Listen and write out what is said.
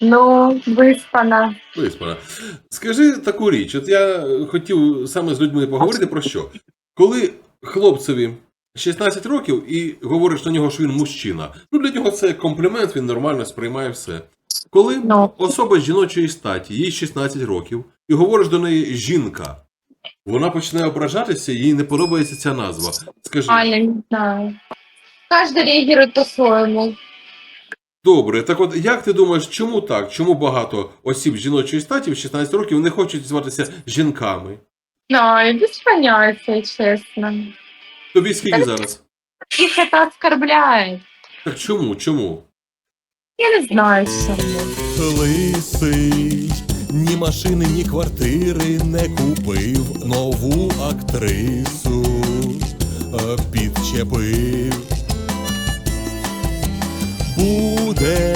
Ну, виспана. Виспана. Скажи таку річ, от я хотів саме з людьми поговорити про що. Коли хлопцеві 16 років і говориш на нього, що він мужчина, ну для нього це комплімент, він нормально сприймає все. Коли Ну. особа жіночої статі, їй 16 років, і говориш до неї жінка, вона починає ображатися, їй не подобається ця назва. Скажи, А, я не знаю. Каждый реагирует по-своему. Добре, так от як ти думаєш, чому так? Чому багато осіб жіночої статі в 16 років не хочуть зватися жінками? И без понятия, честно. Тобі скільки зараз? Их это оскорбляет. Так чому? Чому? Я не знаю, чому. Лисий, ні машини, ні квартири не купив, нову актрису е, підчепив. puder.